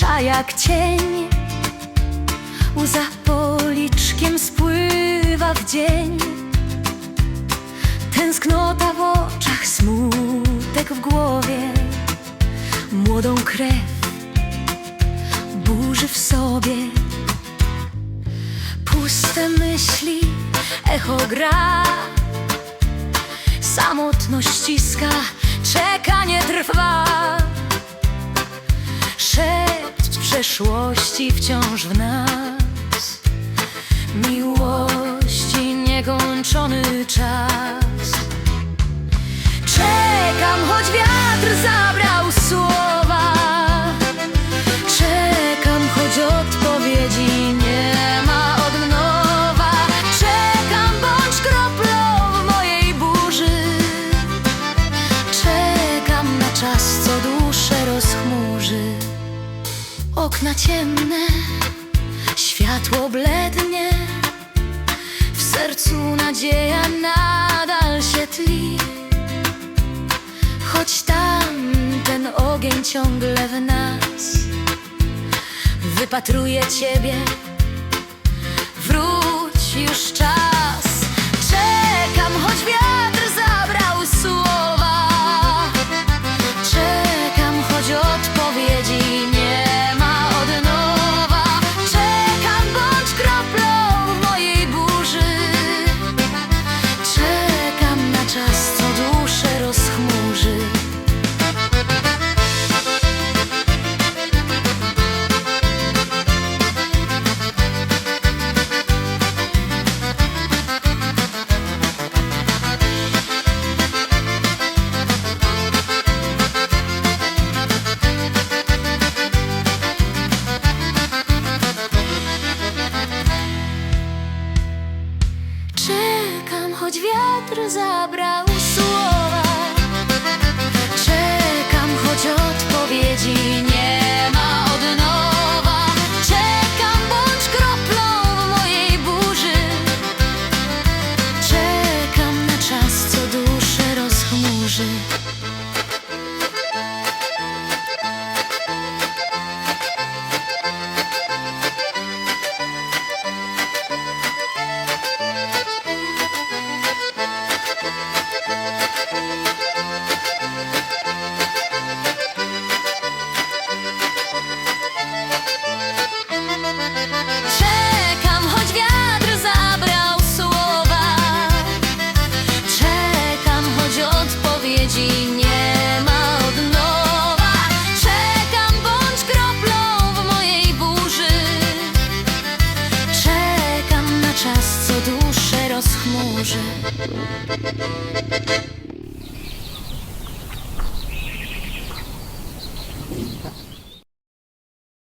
jak cień. Łza policzkiem spływa w dzień. Tęsknota w oczach, smutek w głowie. Młodą krew burzy w sobie. Puste myśli, echo gra. Samotność ściska, czekanie trwa przeszłości wciąż w nas Okna ciemne, światło blednie W sercu nadzieja nadal się tli. Choć tam ten ogień ciągle w nas Wypatruję Ciebie Wróć już czas Хоть ветру забрал. duszy.